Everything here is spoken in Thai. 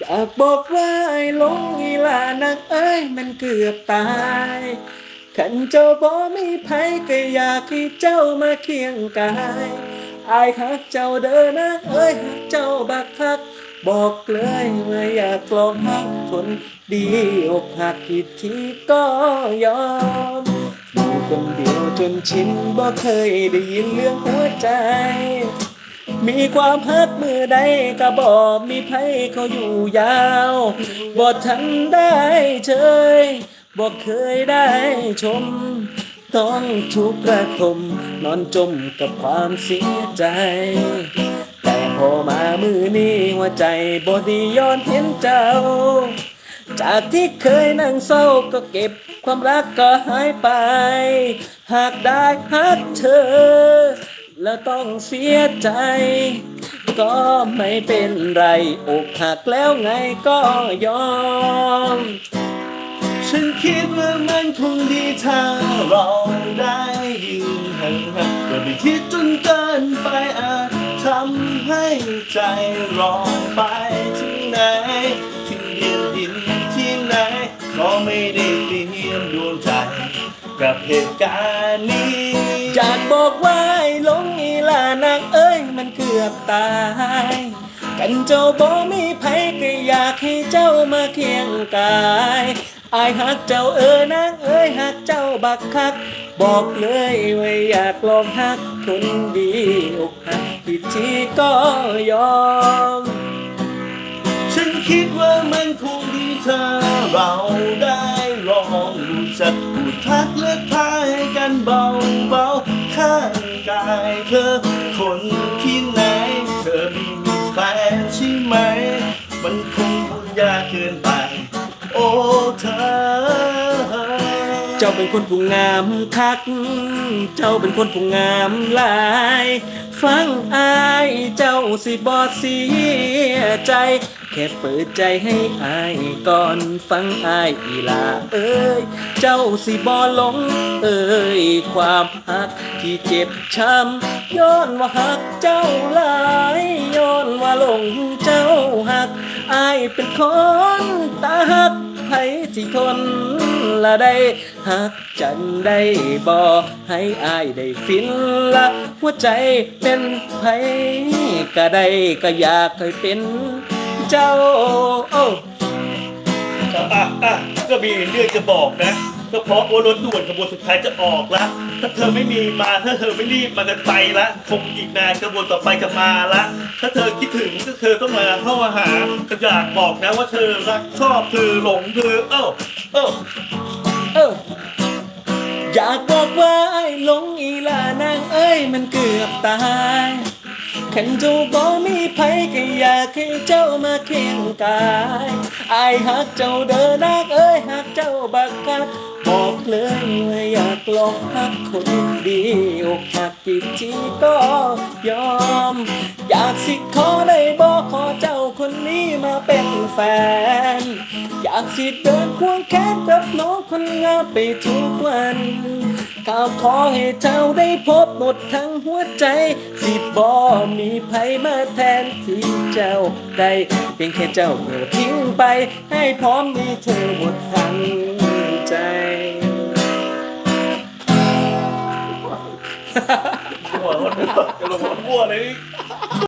อยากบอกว่าไอ้หลงอีลานักเอ้ยมันเกือบตายขันเจ้าบ่มีไผก็อยากให้เจ้ามาเคียงกายอายฮักเจ้าเด้อนะเอ้ยฮักเจ้าบักคัก บอกเลยว่าอยากลองฮักคนดีอกหักกี่ทีก็ยอมอยู่คนเดียวจนชินบ่เคยได้ยินเรื่องหัวใจ มีความฮักมือใดก็บอกมีไผเขาอยู่ยาวบ่ทันได้เชยบ่เคยได้ชม ต้องทุกข์ระทมนอนจมกับความเสียใจ แต่พอมามือนี้หัวใจบ่ด้ย้อนเห็นเจ้า จากที่เคยนั่งเศร้าก็เก็บความรักก็หายไป หากได้ฮักเธอ แล้วต้องเสียใจ ก็ไม่เป็นไร อกหักแล้วไงก็ยอม ฉันคิดว่ามันคงดีถ้าเราได้ยืนห่างๆอย่าไปคิดจนเกินไปอาจทำให้ใจร้องไปที่ไหนที่เดียนดินที่ไหน ก็ไม่ได้เปลี่ยนดวงใจ กับเหตุการณ์นี้อยากบอกว่าลงอีหลา นางเอ้ยมันเกือบตาย กันเจ้าบ่มีไผก็อยากให้เจ้ามาเคียงกายอายหักเจ้าเออนางเอ้ยหักเจ้าบักคัก บอกเลยว่าอยากลองหักคนดีอกหักผิดที่ก็ยอม ฉันคิดว่ามันคงดีถ้าเราได้ลองรู้จักพูดทักและทายกันเบาๆข้างกายเธอ มันคงยากเกินไป โอ้เธอ เจ้าเป็นคนผู้งามคัก เจ้าเป็นคนผู้งามหลาย ฟังอายเจ้าสิบอเสียใจ แค่เปิดใจให้อายก่อนฟังอายอีลาเอ้ย เจ้าสิบอหลงเอ้ยความหักที่เจ็บช้ำย้อนว่าหักเจ้าหลายย้อนว่าหลงเจ้า อายเป็นคนตาหักไผสิทนละได้หักจันได้บ่ให้อายได้ฟินละหัวใจเป็นไผก็ได้ก็อยากให้เป็นเจ้าโอ้อะอะก็มีเรื่องจะบอกนะ ก็เพราะว่ารถด่วนขบวนสุดท้ายจะออกละถ้าเธอไม่มีมาถ้าเธอไม่รีบมากันไปละคงอีกนานขบวนต่อไปจะมาละ ถ้าเธอคิดถึงก็เธอต้องมาเข้ามาหาก็อยากบอกนะว่าเธอรักชอบเธอหลงเธอเอ้าเอ้าเอออยากบอกว่าไอ้หลงอีลานางเอ้ยมันเกือบตาย ขันเจ้าบ่มีไผก็อยากให้เจ้ามาเคียงกายอายหักเจ้าเด้อนางเอ้ยหักเจ้าบักคักบอกเลยว่าอยากลองหักคนดีอกหักกี่ทีก็ยอม อยากสิขอได้บอกขอเจ้าคนนี้มาเป็นแฟน อยากสิเดินควงแขนกับน้องคนงามไปทุกวัน ข้าขอให้เจ้าได้พบหมดทั้งหัวใจ สิบ่มีไผมาแทนที่เจ้าได้เพียงแค่เจ้าเธอทิ้งไป ให้พร้อมมีเธอหมดทั้งใจหัวมันจะลงหัวเลย